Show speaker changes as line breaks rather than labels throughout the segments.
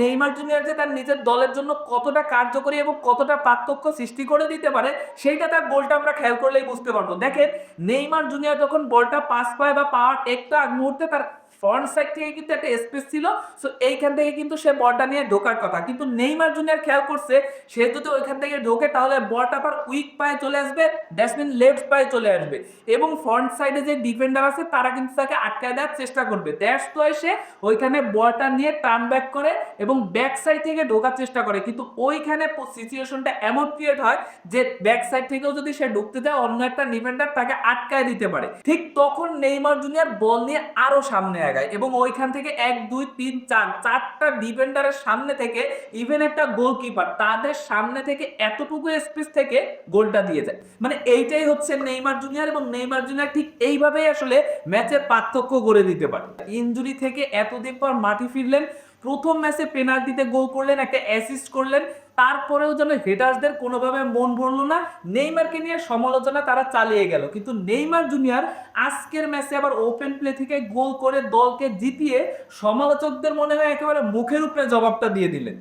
Neymar junior যে তার নিজের দলের জন্য কতটা কার্যকরী এবং কতটা পার্থক্য সৃষ্টি করে দিতে পারে, সেইটা তার গোলটা আমরা খেয়াল করলেই বুঝতে পারব। দেখেন, নেইমার জুনিয়র যখন বলটা পাস পায় বা পাওয়ার একটু মুহূর্তে তার ফ্রন্ট সাইড থেকে কিন্তু একটা স্পেস ছিল সো এইখান থেকে কিন্তু সে বলটা নিয়ে ঢোকার কথা। কিন্তু নেইমার জুনিয়র খেয়াল করছে, সে যদি ওইখান থেকে ঢোকে তাহলে বলটা আবার উইক পায়ে চলে আসবে ড্যাসমিন লেফট পায়ে চলে আসবে। এবং ফ্রন্ট সাইডে যে ডিফেন্ডার আছে, তারা কিন্তু তাকে আটকায় দেওয়ার চেষ্টা করবে। দ্যাটস তো সে ওইখানে বলটা নিয়ে টার্ন ব্যাক করে এবং ব্যাক সাইড থেকে ঢোকার চেষ্টা করে। কিন্তু ওইখানে সিচুয়েশনটা এমন ক্রিয়েট হয় যে ব্যাক সাইড থেকেও যদি সে ঢুকতে যায়, অন্য একটা ডিফেন্ডার তাকে আটকায় দিতে পারে। ঠিক তখন নেইমার জুনিয়র বল নিয়ে আরও সামনে আগায় এবং ওইখান থেকে এক, দুই, তিন, চার, চারটা ডিফেন্ডারের সামনে থেকে ইভেন একটা গোলকিপার তাদের সামনে থেকে এতটুকু স্পেস থেকে গোলটা দিয়ে যায়। মানে এইটাই হচ্ছে নেইমার জুনিয়র এবং নেইমার জুনিয়র ঠিক এইভাবেই আসলে ম্যাচের পার্থক্য করে দিতে পারে। ইঞ্জুরি থেকে এতদিন পর মাঠে ফিরলেন প্রথম ম্যাচে পেনাল্টিতে গোল করলেন, একটা অ্যাসিস্ট করলেন, তারপরেও যেন হেটার্সদের কোনোভাবে মন ভরলো না। নেইমারকে নিয়ে সমালোচনা তারা চালিয়ে গেল। কিন্তু নেইমার জুনিয়র আজকের ম্যাচে আবার ওপেন প্লে থেকে গোল করে দলকে জিতিয়ে সমালোচকদের মনে হয় একেবারে মুখের উপরে জবাবটা দিয়ে দিলেন।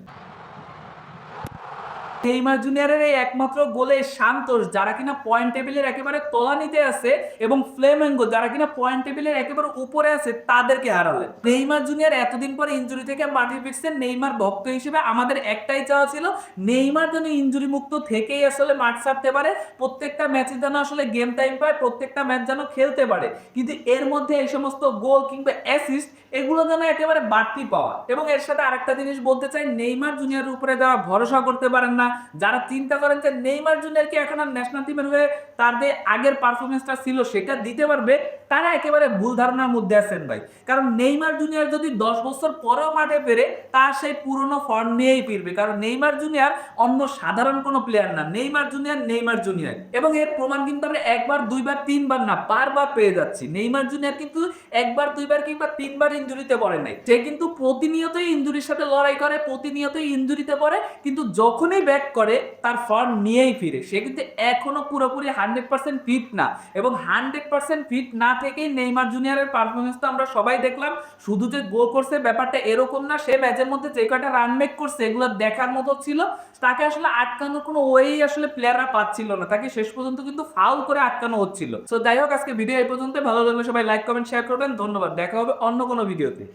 নেইমার জুনিয়রের এই একমাত্র গোলে সান্তোষ যারা কিনা পয়েন্ট টেবিলের একেবারে তলানিতে আছে, এবং ফ্লেমেঙ্গো, যারা কিনা পয়েন্ট টেবিলের একেবারে উপরে আছে, তাদেরকে হারালেন নেইমার জুনিয়র এতদিন পরে ইনজুরি থেকে মাঠে ফিরছেন। নেইমার ভক্ত হিসেবে আমাদের একটাই চাওয়া ছিল, নেইমার যেন ইনজুরি মুক্ত থেকেই আসলে মাঠ ছাড়তে পারে। প্রত্যেকটা ম্যাচে যেন আসলে গেম টাইম পায়, প্রত্যেকটা ম্যাচ যেন খেলতে পারে। কিন্তু এর মধ্যে এই সমস্ত গোল কিংবা অ্যাসিস্ট এগুলো যেন একেবারে বাড়তি পাওয়া। এবং এর সাথে আরেকটা জিনিস বলতে চাই, নেইমার জুনিয়রের উপরে যারা ভরসা করতে পারেন না, যারা চিন্তা করেন যে নেইমার জুনিয়রকে এখন আর ন্যাশনাল টিমের হয়ে তার যে আগের পারফরমেন্সটা ছিল সেটা দিতে পারবে, তারা একেবারে ভুল ধারণার মধ্যে আছেন ভাই। কারণ নেইমার জুনিয়র যদি দশ বছর পরেও মাঠে ফেরে, তার সেই পুরনো ফর্ম নিয়েই ফিরবে। কারণ নেইমার জুনিয়র অন্য সাধারণ কোনো প্লেয়ার না, নেইমার জুনিয়র নেইমার জুনিয়র। এবং এর প্রমাণ কিন্তু আমরা একবার, দুইবার, তিনবার না, বারবার পেয়ে যাচ্ছি। নেইমার জুনিয়র কিন্তু একবার, দুইবার কিংবা তিনবার ইঞ্জুরিতে পড়ে নাই। সে কিন্তু প্রতিনিয়তই ইঞ্জুরির সাথে লড়াই করে, প্রতিনিয়তই ইঞ্জুরিতে পড়ে, কিন্তু যখনই ব্যাক করে, তার ফর্ম নিয়েই ফিরে। সে কিন্তু এখনও পুরোপুরি হান্ড্রেড পার্সেন্ট ফিট না এবং হান্ড্রেড পার্সেন্ট ফিট না থেকেই নেইমার জুনিয়রের পারফরমেন্স তো আমরা সবাই দেখলাম। শুধু যে গোল করছে ব্যাপারটা এরকম না, সে ম্যাচের মধ্যে যে কয়টা রান মেক করছে, এগুলো দেখার মতো ছিল। তাকে আসলে আটকানোর কোনো ওয়েই আসলে প্লেয়াররা পাচ্ছিল না। তাকে শেষ পর্যন্ত কিন্তু ফাউল করে আটকানো হচ্ছিল। তো যাই হোক, আজকে ভিডিও এই পর্যন্ত ভালো লাগলে সবাই লাইক কমেন্ট শেয়ার করবেন। ধন্যবাদ। দেখা হবে অন্য কোনো વિડીયોથી